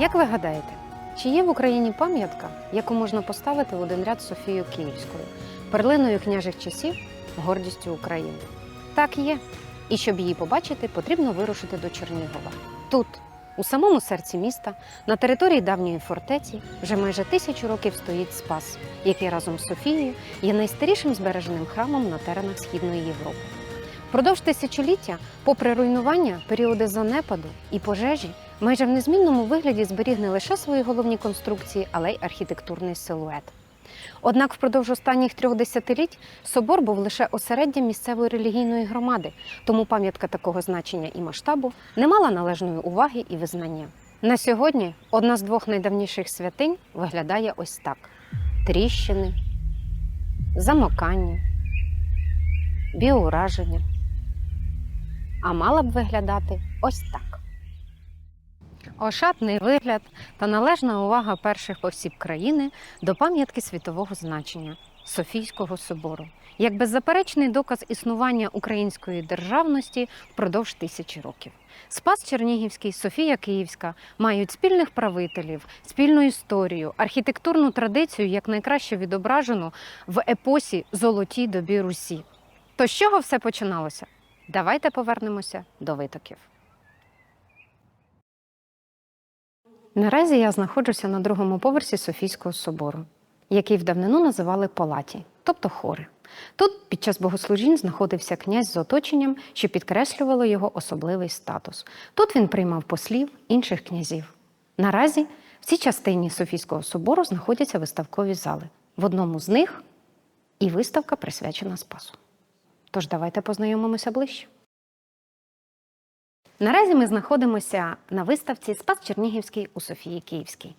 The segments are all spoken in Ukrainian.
Як ви гадаєте, чи є в Україні пам'ятка, яку можна поставити в один ряд з Софією Київською, перлиною княжих часів, гордістю України? Так є. І щоб її побачити, потрібно вирушити до Чернігова. Тут, у самому серці міста, на території давньої фортеці, вже майже тисячу років стоїть Спас, який разом з Софією є найстарішим збереженим храмом на теренах Східної Європи. Впродовж тисячоліття, попри руйнування, періоди занепаду і пожежі, майже в незмінному вигляді зберіг не лише свої головні конструкції, але й архітектурний силует. Однак впродовж останніх трьох десятиліть собор був лише осереддям місцевої релігійної громади, тому пам'ятка такого значення і масштабу не мала належної уваги і визнання. На сьогодні одна з двох найдавніших святинь виглядає ось так: тріщини, замокання, біоураження. А мала б виглядати ось так. Ошатний вигляд та належна увага перших осіб країни до пам'ятки світового значення Софійського собору, як беззаперечний доказ існування української державності впродовж тисячі років. Спас Чернігівський, Софія Київська мають спільних правителів, спільну історію, архітектурну традицію, як найкраще відображену в епосі Золотій добі Русі. То з чого все починалося? Давайте повернемося до витоків. Наразі я знаходжуся на другому поверсі Софійського собору, який в давнину називали палаті, тобто хори. Тут під час богослужінь знаходився князь з оточенням, що підкреслювало його особливий статус. Тут він приймав послів інших князів. Наразі в цій частині Софійського собору знаходяться виставкові зали. В одному з них і виставка присвячена Спасу. Тож давайте познайомимося ближче. Наразі ми знаходимося на виставці Спас Чернігівський у Софії Київській.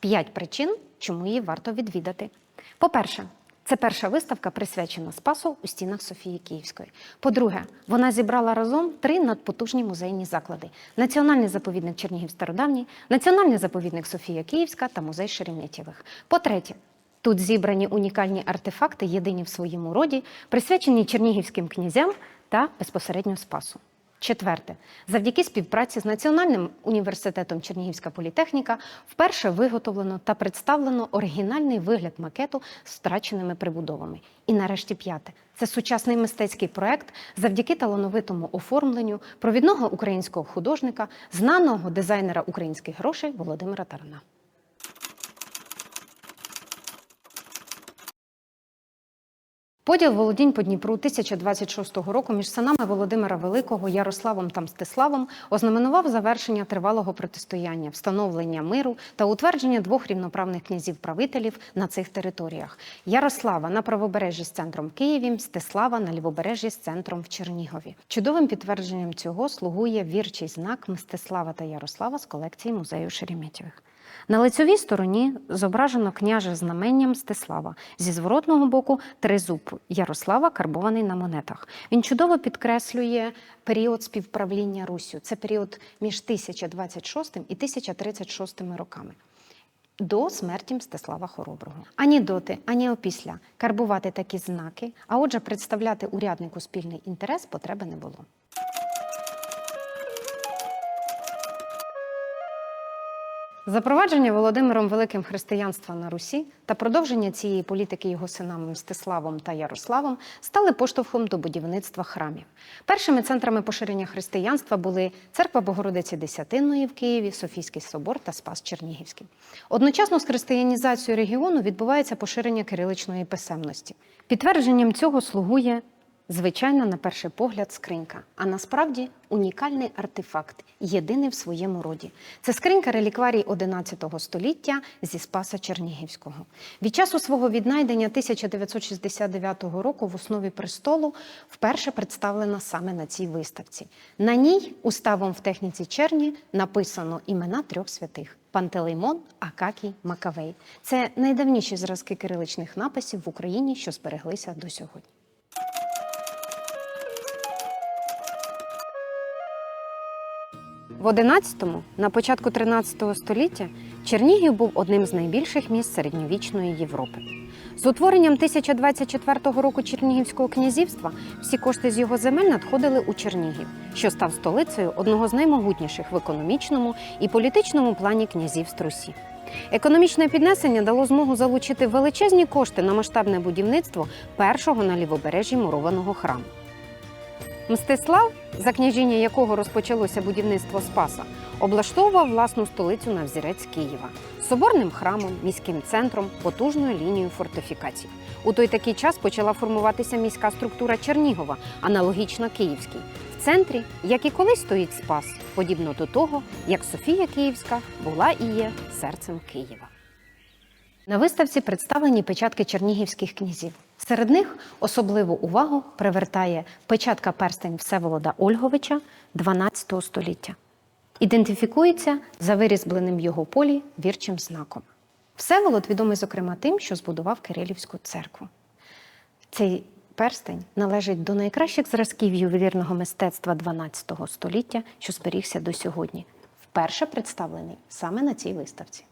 П'ять причин, чому її варто відвідати. По-перше, це перша виставка, присвячена Спасу у стінах Софії Київської. По-друге, вона зібрала разом три надпотужні музейні заклади: Національний заповідник Чернігів Стародавній, Національний заповідник Софія Київська та музей Шереметєвих. По-третє, Тут зібрані унікальні артефакти, єдині в своєму роді, присвячені чернігівським князям та безпосередньо Спасу. Четверте, завдяки співпраці з Національним університетом Чернігівська політехніка вперше виготовлено та представлено оригінальний вигляд макету з втраченими прибудовами. І нарешті п'яте це сучасний мистецький проект завдяки талановитому оформленню провідного українського художника, знаного дизайнера українських грошей Володимира Тарана. Поділ володінь по Дніпру 1026 року між синами Володимира Великого, Ярославом та Мстиславом ознаменував завершення тривалого протистояння, встановлення миру та утвердження двох рівноправних князів-правителів на цих територіях: Ярослава на правобережжі з центром Києві, Мстислава на лівобережжі з центром в Чернігові. Чудовим підтвердженням цього слугує вірчий знак Мстислава та Ярослава з колекції музею Шереметєвих. На лицьовій стороні зображено княже знаменням Мстислава. Зі зворотного боку тризуб Ярослава карбований на монетах. Він чудово підкреслює період співправління Руссю. Це період між 1026 і 1036 роками. До смерті Мстислава Хороброго. Ані доти, ані опісля карбувати такі знаки, а отже, представляти уряднику спільний інтерес потреби не було. Запровадження Володимиром Великим християнства на Русі та продовження цієї політики його синами Мстиславом та Ярославом стали поштовхом до будівництва храмів. Першими центрами поширення християнства були церква Богородиці Десятинної в Києві, Софійський собор та Спас Чернігівський. Одночасно з християнізацією регіону відбувається поширення кириличної писемності. Підтвердженням цього слугує Звичайна, на перший погляд, скринька, а насправді унікальний артефакт, єдиний в своєму роді. Це скринька релікварій XI століття зі Спаса Чернігівського. Від часу свого віднайдення 1969 року в основі престолу вперше представлена саме на цій виставці. На ній уставом в техніці черні написано імена трьох святих. Пантелеймон, Акакій, Макавей це найдавніші зразки кириличних написів в Україні, що збереглися до сьогодні. В 11-му, на початку 13 століття, Чернігів був одним з найбільших міст середньовічної Європи. З утворенням 1024 року Чернігівського князівства всі кошти з його земель надходили у Чернігів, що став столицею одного з наймогутніших в економічному і політичному плані князівств Русі. Економічне піднесення дало змогу залучити величезні кошти на масштабне будівництво першого на лівобережжі мурованого храму. Мстислав, за княжіння якого розпочалося будівництво Спаса, облаштовував власну столицю на взірець Києва соборним храмом, міським центром, потужною лінією фортифікацій. У той такий час почала формуватися міська структура Чернігова, аналогічна Київській. В центрі, як і колись стоїть Спас, подібно до того, як Софія Київська була і є серцем Києва. На виставці представлені печатки чернігівських князів. Серед них особливу увагу привертає печатка перстень Всеволода Ольговича 12 століття. Ідентифікується за вирізбленим в його полі вірчим знаком. Всеволод відомий, зокрема, тим, що збудував Кирилівську церкву. Цей перстень належить до найкращих зразків ювелірного мистецтва 12 століття, що зберігся до сьогодні. Вперше представлений саме на цій виставці.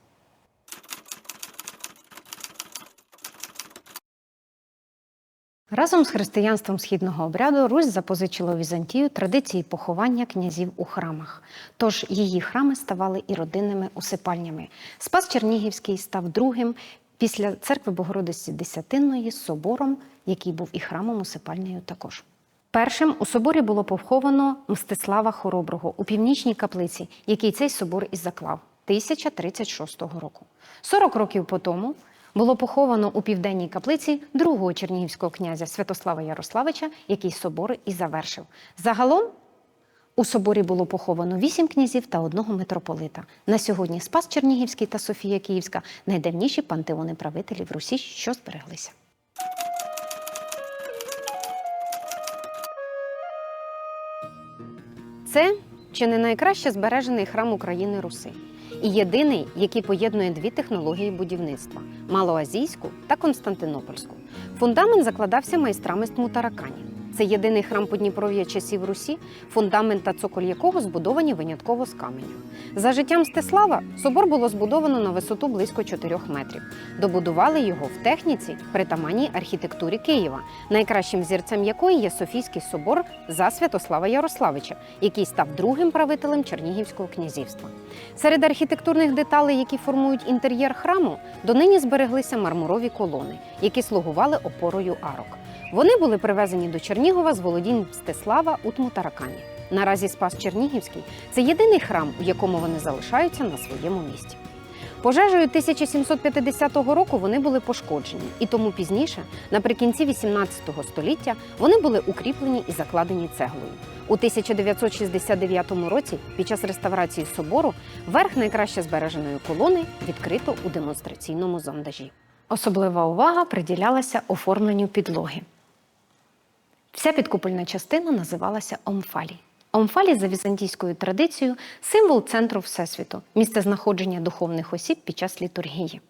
Разом з християнством східного обряду Русь запозичила у Візантію традиції поховання князів у храмах. Тож її храми ставали і родинними усипальнями. Спас Чернігівський став другим після церкви Богородиці Десятинної собором, який був і храмом усипальнею також. Першим у соборі було поховано Мстислава Хороброго у північній каплиці, який цей собор і заклав 1036 року. 40 років по тому було поховано у південній каплиці другого чернігівського князя Святослава Ярославича, який собор і завершив. Загалом у соборі було поховано вісім князів та одного митрополита. На сьогодні Спас Чернігівський та Софія Київська найдавніші пантеони правителів Русі, що збереглися. Це чи не найкраще збережений храм України Руси. І єдиний, який поєднує дві технології будівництва малоазійську та константинопольську. Фундамент закладався майстрами з Тмутаракані. Це єдиний храм Подніпров'я часів Русі, фундамент та цоколь якого збудовані винятково з каменю. За життям Стеслава собор було збудовано на висоту близько 4 метрів. Добудували його в техніці, притаманній архітектурі Києва, найкращим зірцем якої є Софійський собор за Святослава Ярославича, який став другим правителем Чернігівського князівства. Серед архітектурних деталей, які формують інтер'єр храму, донині збереглися мармурові колони, які слугували опорою арок. Вони були привезені до Чернігова з володінь Мстислава у Тмутаракані. Наразі Спас Чернігівський це єдиний храм, у якому вони залишаються на своєму місці. Пожежею 1750 року вони були пошкоджені, і тому пізніше, наприкінці 18 століття, вони були укріплені і закладені цеглою. У 1969 році, під час реставрації собору, верх найкраще збереженої колони відкрито у демонстраційному зондажі. Особлива увага приділялася оформленню підлоги. Вся підкупольна частина називалася Омфалі. Омфалі за візантійською традицією символ центру Всесвіту, місце знаходження духовних осіб під час літургії.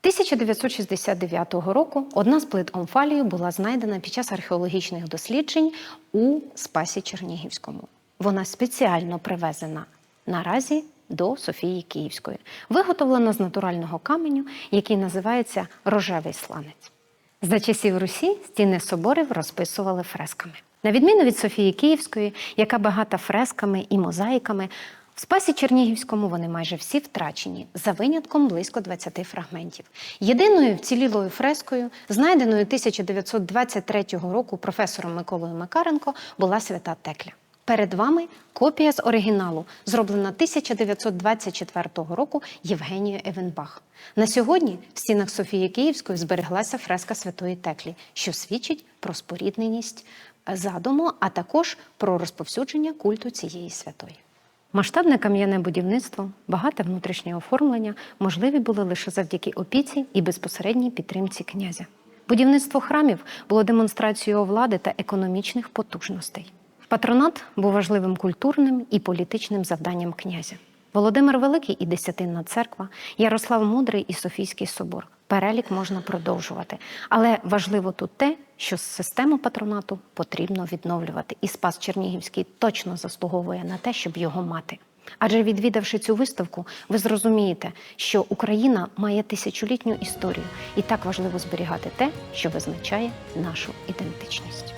1969 року одна з плит Омфалію була знайдена під час археологічних досліджень у Спасі Чернігівському. Вона спеціально привезена наразі до Софії Київської, виготовлена з натурального каменю, який називається рожевий сланець. За часів Русі стіни соборів розписували фресками. На відміну від Софії Київської, яка багата фресками і мозаїками, в Спасі Чернігівському вони майже всі втрачені, за винятком близько 20 фрагментів. Єдиною вцілілою фрескою, знайденою 1923 року професором Миколою Макаренко, була свята Текля. Перед вами копія з оригіналу, зроблена 1924 року Євгенією Евенбах. На сьогодні в стінах Софії Київської збереглася фреска Святої Теклі, що свідчить про спорідненість задуму, а також про розповсюдження культу цієї святої. Масштабне кам'яне будівництво, багате внутрішнє оформлення можливі були лише завдяки опіці і безпосередній підтримці князя. Будівництво храмів було демонстрацією влади та економічних потужностей. Патронат був важливим культурним і політичним завданням князя. Володимир Великий і Десятинна церква, Ярослав Мудрий і Софійський собор. Перелік можна продовжувати. Але важливо тут те, що систему патронату потрібно відновлювати. І Спас Чернігівський точно заслуговує на те, щоб його мати. Адже відвідавши цю виставку, ви зрозумієте, що Україна має тисячолітню історію, і так важливо зберігати те, що визначає нашу ідентичність.